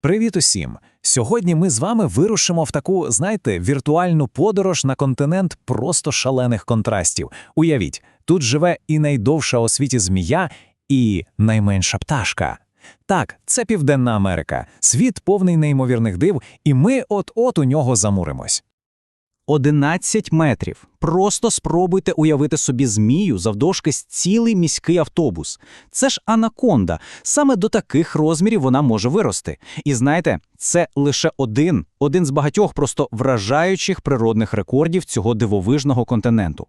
Привіт усім! Сьогодні ми з вами вирушимо в таку, знаєте, віртуальну подорож на континент просто шалених контрастів. Уявіть, тут живе і найдовша у світі змія, і найменша пташка. Так, це Південна Америка, світ повний неймовірних див, і ми от-от у нього замуримось. 11 метрів. Просто спробуйте уявити собі змію завдовжки з цілий міський автобус. Це ж анаконда. Саме до таких розмірів вона може вирости. І знаєте, це лише один, один з багатьох просто вражаючих природних рекордів цього дивовижного континенту.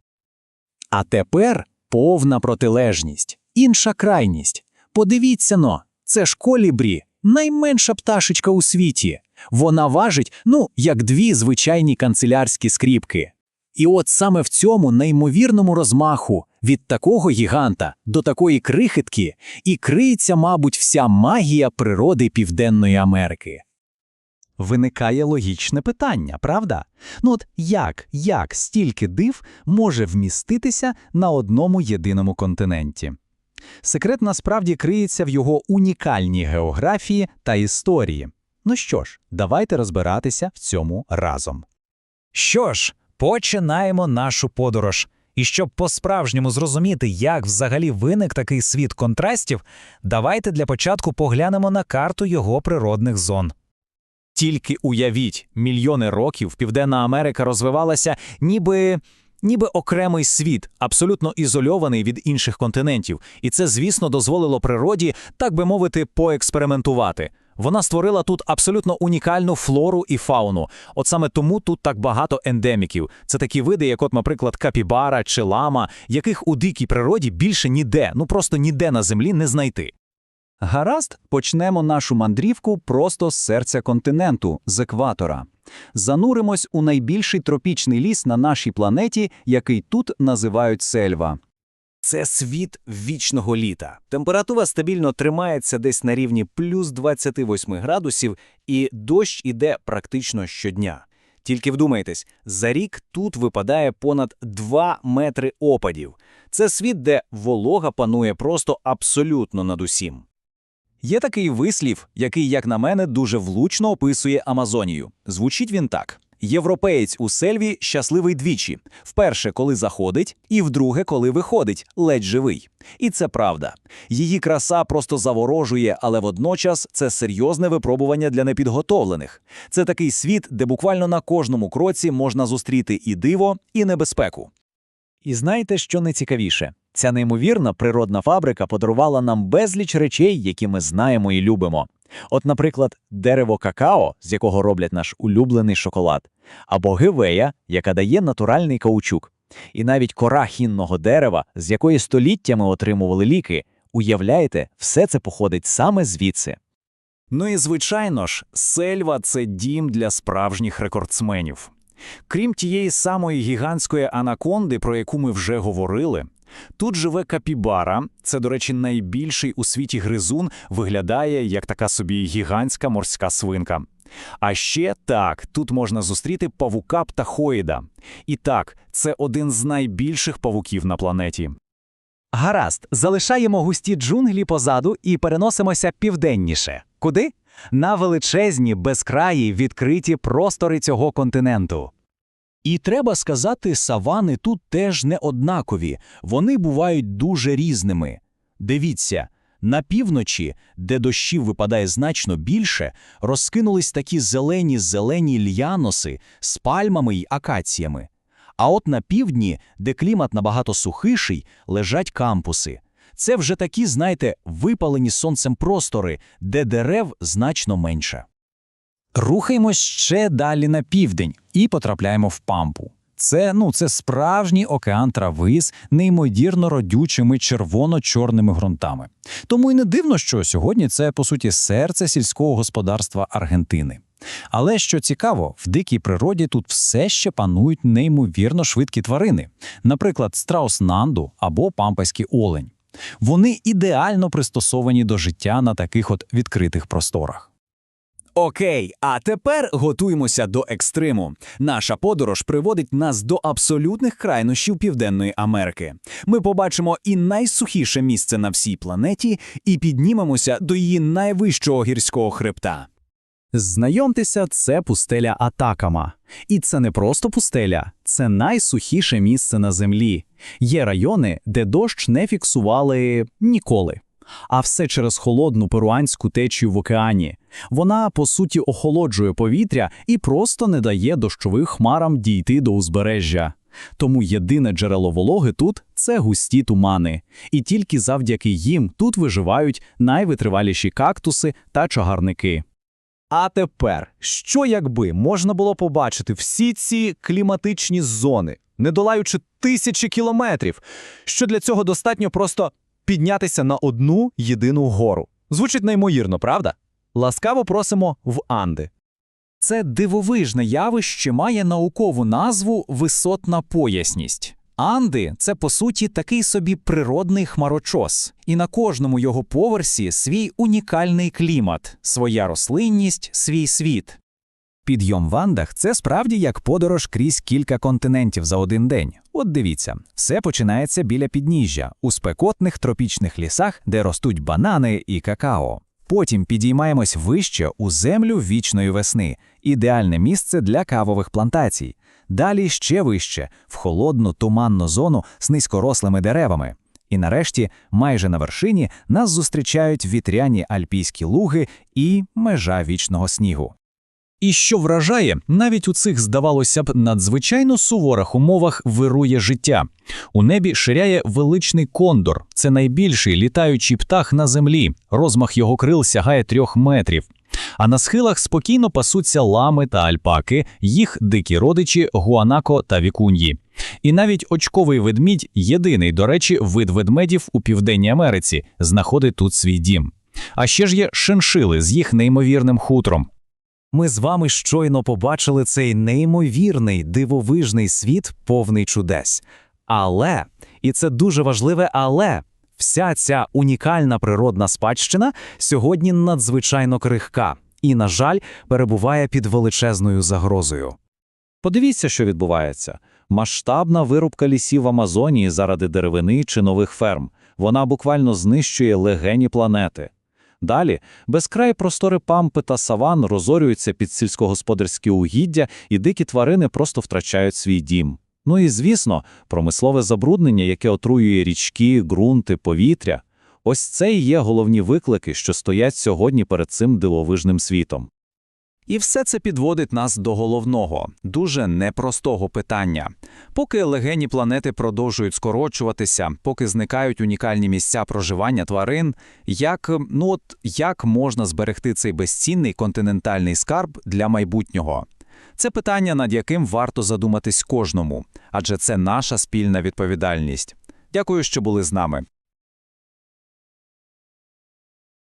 А тепер повна протилежність, інша крайність. Подивіться но, це ж колібрі, найменша пташечка у світі. Вона важить, ну, як дві звичайні канцелярські скріпки. І от саме в цьому неймовірному розмаху від такого гіганта до такої крихітки і криється, мабуть, вся магія природи Південної Америки. Виникає логічне питання, правда? Ну от як, як стільки див може вміститися на одному єдиному континенті? Секрет насправді криється в його унікальній географії та історії. Ну що ж, давайте розбиратися в цьому разом. Що ж, починаємо нашу подорож. І щоб по-справжньому зрозуміти, як взагалі виник такий світ контрастів, давайте для початку поглянемо на карту його природних зон. Тільки уявіть, мільйони років Південна Америка розвивалася ніби. Ніби окремий світ, абсолютно ізольований від інших континентів, і це, звісно, дозволило природі, так би мовити, поекспериментувати. Вона створила тут абсолютно унікальну флору і фауну. От саме тому тут так багато ендеміків. Це такі види, як, от, наприклад, капібара чи лама, яких у дикій природі більше ніде, ну просто ніде на землі не знайти. Гаразд, почнемо нашу мандрівку просто з серця континенту, з екватора. Зануримось у найбільший тропічний ліс на нашій планеті, який тут називають сельва. Це світ вічного літа. Температура стабільно тримається десь на рівні плюс 28 градусів, і дощ іде практично щодня. Тільки вдумайтесь, за рік тут випадає понад 2 метри опадів. Це світ, де волога панує просто абсолютно над усім. Є такий вислів, який, як на мене, дуже влучно описує Амазонію. Звучить він так. Європеєць у сельві щасливий двічі: вперше, коли заходить, і вдруге, коли виходить, ледь живий. І це правда. Її краса просто заворожує, але водночас це серйозне випробування для непідготовлених. Це такий світ, де буквально на кожному кроці можна зустріти і диво, і небезпеку. І знаєте, що найцікавіше? Ця неймовірна природна фабрика подарувала нам безліч речей, які ми знаємо і любимо. От, наприклад, дерево какао, з якого роблять наш улюблений шоколад, або гевея, яка дає натуральний каучук, і навіть кора хінного дерева, з якої століттями отримували ліки. Уявляєте, все це походить саме звідси. Ну і звичайно ж, сельва це дім для справжніх рекордсменів. Крім тієї самої гігантської анаконди, про яку ми вже говорили, тут живе капібара. Це, до речі, найбільший у світі гризун, виглядає як така собі гігантська морська свинка. А ще так, тут можна зустріти павука птахоїда. І так, це один з найбільших павуків на планеті. Гаразд, залишаємо густі джунглі позаду і переносимося південніше. Куди? На величезні, безкраї, відкриті простори цього континенту. І треба сказати, савани тут теж не однакові, вони бувають дуже різними. Дивіться, на півночі, де дощів випадає значно більше, розкинулись такі зелені-зелені льяноси з пальмами й акаціями. А от на півдні, де клімат набагато сухиший, лежать кампуси. Це вже такі, знаєте, випалені сонцем простори, де дерев значно менше. Рухаємось ще далі на південь і потрапляємо в пампу. Це, ну, це справжній океан трави з неймовірно родючими червоно-чорними ґрунтами. Тому й не дивно, що сьогодні це, по суті, серце сільського господарства Аргентини. Але що цікаво, в дикій природі тут все ще панують неймовірно швидкі тварини, наприклад, страус нанду або пампайський олень. Вони ідеально пристосовані до життя на таких от відкритих просторах. Окей, а тепер готуємося до екстриму. Наша подорож приводить нас до абсолютних крайнощів Південної Америки. Ми побачимо і найсухіше місце на всій планеті, і піднімемося до її найвищого гірського хребта. Знайомтеся, це пустеля Атакама. І це не просто пустеля, це найсухіше місце на землі. Є райони, де дощ не фіксували ніколи. А все через холодну перуанську течію в океані. Вона, по суті, охолоджує повітря і просто не дає дощовим хмарам дійти до узбережжя. Тому єдине джерело вологи тут це густі тумани. І тільки завдяки їм тут виживають найвитриваліші кактуси та чагарники. А тепер, що якби можна було побачити всі ці кліматичні зони, не долаючи тисячі кілометрів, що для цього достатньо просто піднятися на одну єдину гору. Звучить неймовірно, правда? Ласкаво просимо в Анди. Це дивовижне явище має наукову назву висотна поясність. Анди це по суті такий собі природний хмарочос, і на кожному його поверсі свій унікальний клімат, своя рослинність, свій світ. Підйом в Андах це справді як подорож крізь кілька континентів за один день. От дивіться, все починається біля підніжжя, у спекотних тропічних лісах, де ростуть банани і какао. Потім підіймаємось вище у землю вічної весни, ідеальне місце для кавових плантацій. Далі ще вище, в холодну туманну зону з низькорослими деревами. І нарешті, майже на вершині, нас зустрічають вітряні альпійські луги і межа вічного снігу. І що вражає, навіть у цих, здавалося б, надзвичайно суворих умовах вирує життя. У небі ширяє величний кондор, це найбільший літаючий птах на землі. Розмах його крил сягає трьох метрів. А на схилах спокійно пасуться лами та альпаки, їх дикі родичі гуанако та вікуньї. І навіть очковий ведмідь, єдиний, до речі, вид ведмедів у Південній Америці, знаходить тут свій дім. А ще ж є шиншили з їх неймовірним хутром. Ми з вами щойно побачили цей неймовірний, дивовижний світ, повний чудес. Але, і це дуже важливе, але вся ця унікальна природна спадщина сьогодні надзвичайно крихка і, на жаль, перебуває під величезною загрозою. Подивіться, що відбувається. Масштабна вирубка лісів в Амазонії заради деревини чи нових ферм. Вона буквально знищує легені планети. Далі безкрай простори пампи та саван розорюються під сільськогосподарські угіддя, і дикі тварини просто втрачають свій дім. Ну і, звісно, промислове забруднення, яке отруює річки, ґрунти, повітря. Ось це і є головні виклики, що стоять сьогодні перед цим дивовижним світом. І все це підводить нас до головного, дуже непростого питання. Поки легені планети продовжують скорочуватися, поки зникають унікальні місця проживання тварин, як, ну от, як можна зберегти цей безцінний континентальний скарб для майбутнього? Це питання, над яким варто задуматись кожному, адже це наша спільна відповідальність. Дякую, що були з нами.